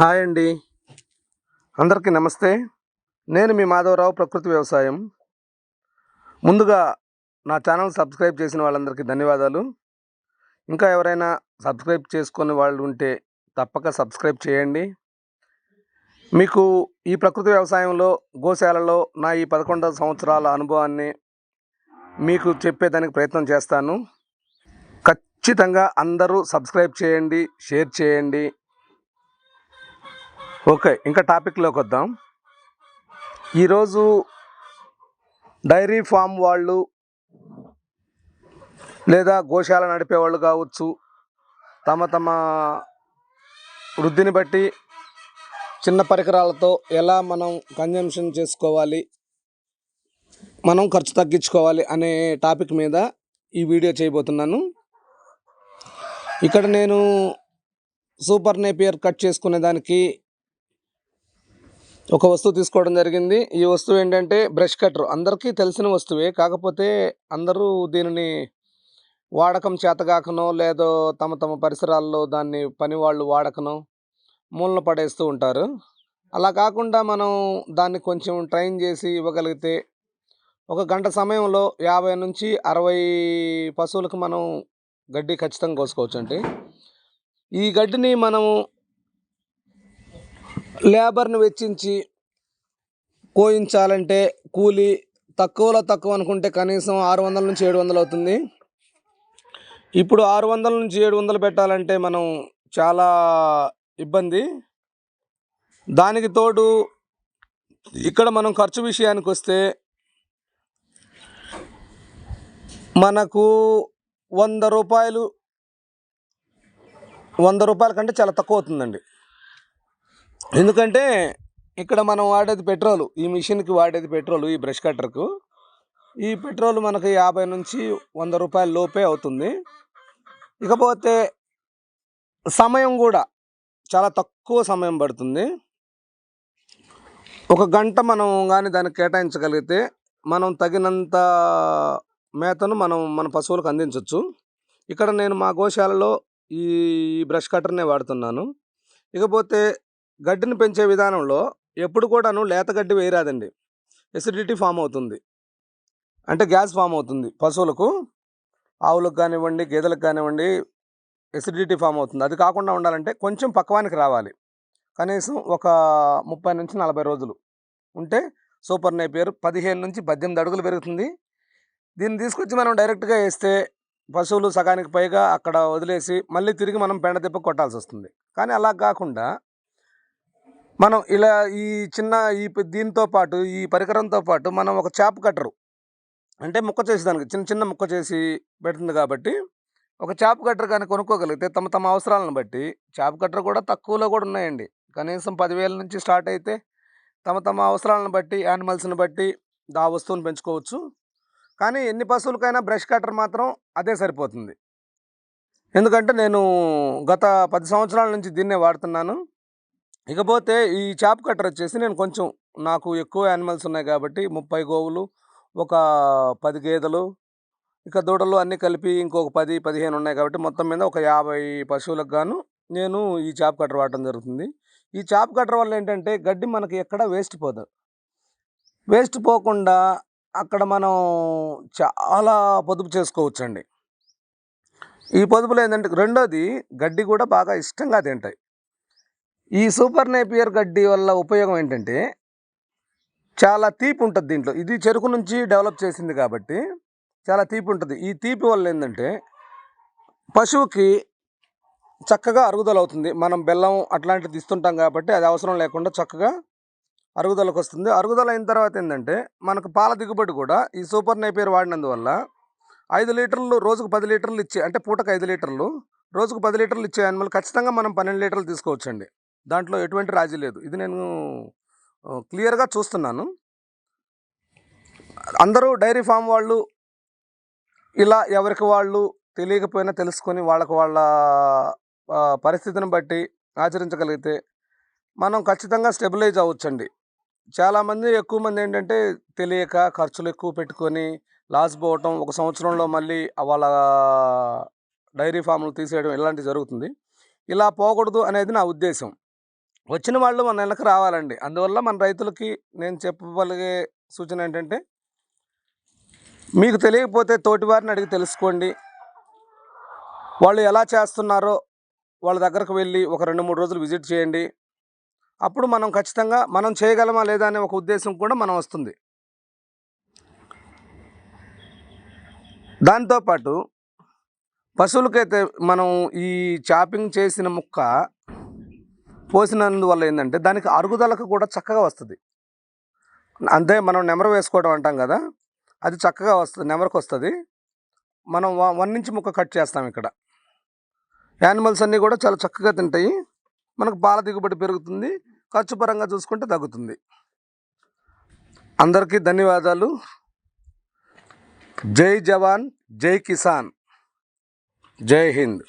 Hi అండి. అందరికీ నమస్తే. నేను మీ మాధవరావు ప్రకృతి వ్యవసాయం. ముందుగా నా ఛానల్ సబ్స్క్రైబ్ చేసిన వాళ్ళందరికీ ధన్యవాదాలు. ఇంకా ఎవరైనా సబ్స్క్రైబ్ చేసుకునే వాళ్ళు ఉంటే తప్పక సబ్స్క్రైబ్ చేయండి. మీకు ఈ ప్రకృతి వ్యవసాయంలో గోశాలలో నా ఈ పదకొండవ సంవత్సరాల అనుభవాన్ని మీకు చెప్పేదానికి ప్రయత్నం చేస్తాను. ఖచ్చితంగా అందరూ సబ్స్క్రైబ్ చేయండి షేర్ చేయండి. ఓకే ఇంకా టాపిక్లోకి వద్దాం. ఈరోజు డైరీ ఫామ్ వాళ్ళు లేదా గోశాల నడిపే వాళ్ళు కావచ్చు తమ తమ వృద్ధిని బట్టి చిన్న పరికరాలతో ఎలా మనం కన్జంప్షన్ చేసుకోవాలి మనం ఖర్చు తగ్గించుకోవాలి అనే టాపిక్ మీద ఈ వీడియో చేయబోతున్నాను. ఇక్కడ నేను సూపర్ నేపియర్ కట్ చేసుకునే దానికి ఒక వస్తువు తీసుకోవడం జరిగింది. ఈ వస్తువు ఏంటంటే బ్రష్ కట్టర్. అందరికీ తెలిసిన వస్తువే. కాకపోతే అందరూ దీనిని వాడకం చేతగాకనో లేదో తమ తమ పరిసరాల్లో దాన్ని పని వాళ్ళు వాడకనో మూలన పడేస్తూ ఉంటారు. అలా కాకుండా మనం దాన్ని కొంచెం ట్రైన్ చేసి ఇవ్వగలిగితే ఒక గంట సమయంలో యాభై నుంచి అరవై పశువులకు మనం గడ్డి ఖచ్చితంగా కోసుకోవచ్చు అండి ఈ గడ్డిని మనము లేబర్ని వెచ్చించి కోయించాలంటే కూలి తక్కువలో తక్కువ అనుకుంటే కనీసం ఆరు వందల నుంచి ఏడు వందలు అవుతుంది. ఇప్పుడు ఆరు వందల నుంచి ఏడు వందలు పెట్టాలంటే మనం చాలా ఇబ్బంది. దానికి తోడు ఇక్కడ మనం ఖర్చు విషయానికి వస్తే మనకు వంద రూపాయలు వంద రూపాయల కంటే చాలా తక్కువ అవుతుందండి. ఎందుకంటే ఇక్కడ మనం వాడేది పెట్రోల్ ఈ మిషన్కి వాడేది పెట్రోల్ ఈ బ్రష్ కట్టర్కు. ఈ పెట్రోల్ మనకి యాభై నుంచి వంద రూపాయల లోపే అవుతుంది. ఇకపోతే సమయం కూడా చాలా తక్కువ సమయం పడుతుంది. ఒక గంట మనం కానీ దానికి కేటాయించగలిగితే మనం తగినంత మేతను మనం మన పశువులకు అందించవచ్చు ఇక్కడ నేను మా గోశాలలో ఈ బ్రష్ కట్టర్నే వాడుతున్నాను. ఇకపోతే గడ్డిని పెంచే విధానంలో ఎప్పుడు కూడాను లేత గడ్డి వేయరాదండి. ఎసిడిటీ ఫామ్ అవుతుంది. అంటే గ్యాస్ ఫామ్ అవుతుంది. పశువులకు ఆవులకు కానివ్వండి గేదెలకు కానివ్వండి ఎసిడిటీ ఫామ్ అవుతుంది. అది కాకుండా ఉండాలంటే కొంచెం పక్వానికి రావాలి. కనీసం ఒక ముప్పై నుంచి నలభై రోజులు. ఉంటే సూపర్ నేపియర్ పదిహేను నుంచి పద్దెనిమిది అడుగులు పెరుగుతుంది. దీన్ని తీసుకొచ్చి మనం డైరెక్ట్గా వేస్తే పశువులు సగానికి పైగా అక్కడ వదిలేసి మళ్ళీ తిరిగి మనం పెండ తిప్ప కొట్టాల్సి వస్తుంది కానీ అలా కాకుండా మనం ఇలా ఈ చిన్న ఈ దీంతో పాటు ఈ పరికరంతో పాటు మనం ఒక చేప కట్టరు. అంటే ముక్క చేసేదానికి చిన్న చిన్న ముక్క చేసి పెడుతుంది కాబట్టి ఒక చేప కట్టర్ కానీ కొనుక్కోగలిగితే తమ తమ అవసరాలను బట్టి చేప కట్టర్ కూడా తక్కువలో కూడా ఉన్నాయండి. కనీసం పదివేల నుంచి స్టార్ట్ అయితే తమ తమ అవసరాలను బట్టి యానిమల్స్ని బట్టి ఆ వస్తువును పెంచుకోవచ్చు. కానీ ఎన్ని పశువులకైనా బ్రష్ కట్టర్ మాత్రం అదే సరిపోతుంది. ఎందుకంటే నేను గత పది సంవత్సరాల నుంచి దీన్నే వాడుతున్నాను. ఇకపోతే ఈ చాప్ కట్టర్ వచ్చేసి నేను కొంచెం నాకు ఎక్కువ యానిమల్స్ ఉన్నాయి కాబట్టి ముప్పై గోవులు ఒక పది గేదెలు ఇక దూడలు అన్నీ కలిపి ఇంకొక పది పదిహేను ఉన్నాయి కాబట్టి మొత్తం మీద ఒక యాభై పశువులకు గాను నేను ఈ చాప్ కట్టర్ వాడటం జరుగుతుంది. ఈ చాప్ కట్టర్ వల్ల ఏంటంటే గడ్డి మనకి ఎక్కడ వేస్ట్ పోదు. వేస్ట్ పోకుండా అక్కడ మనం చాలా పొదుపు చేసుకోవచ్చండి. ఈ పొదుపులో ఏంటంటే రెండోది గడ్డి కూడా బాగా ఇష్టంగా తింటాయి. ఈ సూపర్ నేపియర్ గడ్డి వల్ల ఉపయోగం ఏంటంటే చాలా తీపి ఉంటుంది దీంట్లో. ఇది చెరుకు నుంచి డెవలప్ చేసింది కాబట్టి చాలా తీపి ఉంటుంది. ఈ తీపి వల్ల ఏంటంటే పశువుకి చక్కగా అరుగుదల అవుతుంది. మనం బెల్లం అట్లాంటిది ఇస్తుంటాం కాబట్టి అది అవసరం లేకుండా చక్కగా అరుగుదలకు వస్తుంది. అరుగుదల అయిన తర్వాత ఏంటంటే మనకు పాల దిగుబడి కూడా ఈ సూపర్ నేపియర్ వాడినందువల్ల ఐదు లీటర్లు రోజుకు పది లీటర్లు ఇచ్చే అంటే పూటకు ఐదు లీటర్లు రోజుకు పది లీటర్లు ఇచ్చే యానిమల్ ఖచ్చితంగా మనం పన్నెండు లీటర్లు తీసుకోవచ్చండి. దాంట్లో ఎటువంటి రాజీ లేదు. ఇది నేను క్లియర్గా చూస్తున్నాను. అందరూ డైరీ ఫామ్ వాళ్ళు ఇలా ఎవరికి వాళ్ళు తెలియకపోయినా తెలుసుకొని వాళ్ళకు వాళ్ళ పరిస్థితిని బట్టి ఆచరించగలిగితే మనం ఖచ్చితంగా స్టెబిలైజ్ అవ్వచ్చండి. చాలామంది ఎక్కువ మంది ఏంటంటే తెలియక ఖర్చులు ఎక్కువ పెట్టుకొని లాస్ పోవటం ఒక సంవత్సరంలో మళ్ళీ వాళ్ళ డైరీ ఫామ్లు తీసేయడం ఇలాంటివి జరుగుతుంది. ఇలా పోకూడదు అనేది నా ఉద్దేశం. వచ్చిన వాళ్ళు మన నెలకు రావాలండి. అందువల్ల మన రైతులకి నేను చెప్పగలిగే సూచన ఏంటంటే మీకు తెలియకపోతే తోటివారిని అడిగి తెలుసుకోండి. వాళ్ళు ఎలా చేస్తున్నారో వాళ్ళ దగ్గరకు వెళ్ళి ఒక రెండు మూడు రోజులు విజిట్ చేయండి. అప్పుడు మనం ఖచ్చితంగా మనం చేయగలమా లేదా అనే ఒక ఉద్దేశం కూడా మనం వస్తుంది. దాంతోపాటు పశువులకైతే మనం ఈ చాపింగ్ చేసిన ముక్క పోసినందువల్ల ఏంటంటే దానికి అరుగుదలకు కూడా చక్కగా వస్తుంది. అంతే మనం నెమరు వేసుకోవడం అంటాం కదా అది చక్కగా వస్తుంది నెమరకు వస్తుంది మనం వన్ నుంచి ముక్క కట్ చేస్తాం ఇక్కడ. యానిమల్స్ అన్నీ కూడా చాలా చక్కగా తింటాయి. మనకు పాల దిగుబడి పెరుగుతుంది. ఖర్చు పరంగా చూసుకుంటే తగ్గుతుంది. అందరికీ ధన్యవాదాలు. జై జవాన్ జై కిసాన్. జై హింద్.